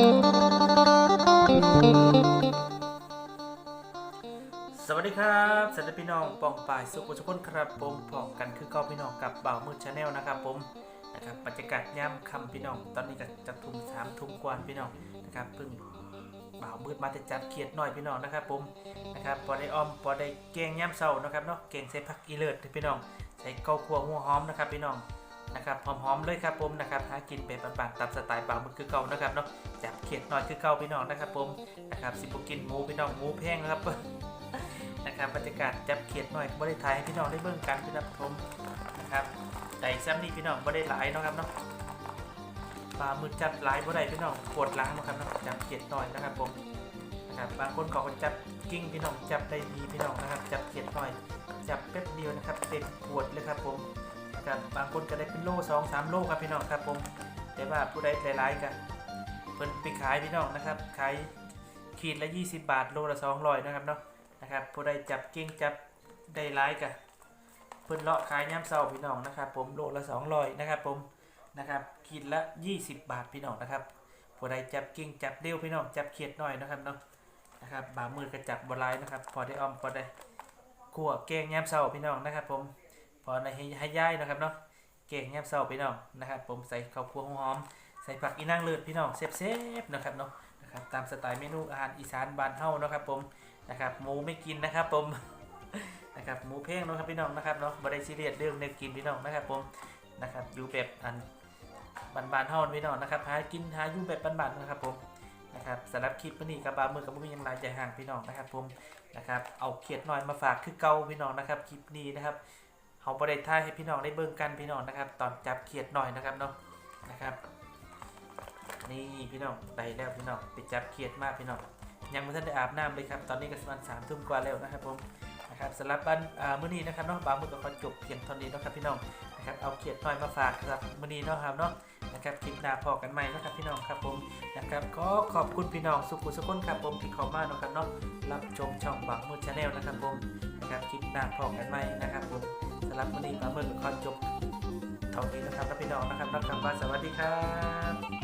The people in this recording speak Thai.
สวัสดีครับสวัสดีพี่น้องปองป่ายสุขุทุกคนครับผมพอกันคือก้าพี่น้องกับเบ่ามืดชาแนลนะครับผมนะครับบรรยากาศย่ำคำพี่น้อง ตอนนี้ก็จะทุ่มสามทุ่มกว่าพี่น้องนะครับเพิ่งบ่าวมืดมาแต่จัดเขียดหน่อยพี่น้องนะครับผมนะครับพอได้อ้อมพอได้แกงย่ำเศร้านะครับเนาะแกงใส่ผักอีเลิศพี่น้องใส่เกาขัวหัวหอมนะครับพี่น้อง นะครับหอมๆเลยครับผมนะครับหากินไปบานๆตามสไตล์บ่าวมืดคือเก่านะครับเนาะจับเขียดหน่อยคือเก่าพี่น้องนะครับผมนะครับสิบกินหมูพี่น้องหมูแพงนะครับนะครับบรรยากาศจับเขียดหน่อยบริไทยให้พี่น้องได้เบิ่งกันพี่น้องชมนะครับแต่ซ้ำนี่พี่น้องบ่ได้หลายนะครับเนาะปลามือจับหลายบ่ได้พี่น้องปวดล้างนะครับเนาะจับเขียดหน่อยนะครับผมนะครับบางคนเขาก็จับกิ้งพี่น้องจับได้ดีพี่น้องนะครับ จับเขียดหน่อยจับแป๊บเดียวนะครับเต็มปวดเลยครับผม ครับบางคนก็ได้เป็นโลสองสามโลครับพี่น้องครับผมแต่ว่าผู้ใดหลายๆกันเพิ่นไปขายพี่น้องนะครับขายขีดละ 20 บาทโลละ200นะครับเนาะนะครับผู้ใดจับเก่งจับได้ร้ายกันเพิ่นเลาะขายย่ำเศร้าพี่น้องนะครับ ผมโลละ200นะครับผมนะครับขีดละ 20 บาทพี่น้องนะครับผู้ใดจับเก่งจับเร็วพี่น้องจับเขียดหน่อยนะครับเนาะนะครับบามือก็จับบลายนะครับ พอได้ออมพอได้ขั่วแกงย่ำเศร้าพี่น้องนะครับผม พอให้ให้ย่ายนะครับเนาะแกงย่เศร้าพี่น้องนะครับผมใส่ข้าวคั่วหอมใส่ผักอีนางเลือดพี่น้องเซฟๆนะครับเนาะนะครับตามสไตล์เมนูอาหารอีสานบ้านเฮานะครับผมนะครับหมูไม่กินนะครับผมนะครับหมูเพ่งนะครับพี่น้องนะครับเนาะบริซีเรียสเรื่องเนื้อกินพี่น้องนะครับผมนะครับอยู่แบบอันบานๆเฮาพี่น้องนะครับหากินหาอยู่แบบบานๆนนะครับผมนะครับสำหรับคลิปวันนี้กับบามือกับบุ้มียังไรใจห่างพี่น้องนะครับผมนะครับเอาเขียดหน่อยมาฝากคือเก่าพี่น้องนะครับคลิปนี้นะครับ เอาบริท่ายให้พี่น้องได้เบิ่งกันพี่น้องนะครับ ตอนจับเขียดหน่อยนะครับเนาะนะครับ นี่พี่น้องไปแล้วพี่น้องไปจับเขียดมากพี่น้องยังไม่ทันได้อาบน้ำเลยครับตอนนี้ก็ประมาณสามทุ่มกว่าแล้วนะครับผมนะครับสำหรับบ้านมื้อนี้นะครับเนาะบางมื้อก็ขอจบเพียงเท่านี้นะครับพี่น้องนะครับเอาเขียดหน้อยมาฝากครับมื้อนี้เนาะครับเนาะนะครับคลิปหน้าพอกันใหม่นะครับพี่น้องครับผม นะครับก็ขอบคุณพี่น้องสุขุสุขคนครับผมที่เข้ามาเนาะครับเนาะรับชมช่องบังมือชาแนลนะครับผมนะครับคลิปหน้าพอกันไหมนะครับผมสำหรับวันนี้บางมื้อก็ขอจบเท่านี้นะครับแล้วพี่น้องนะครับรับคำว่าสวัสดีครับ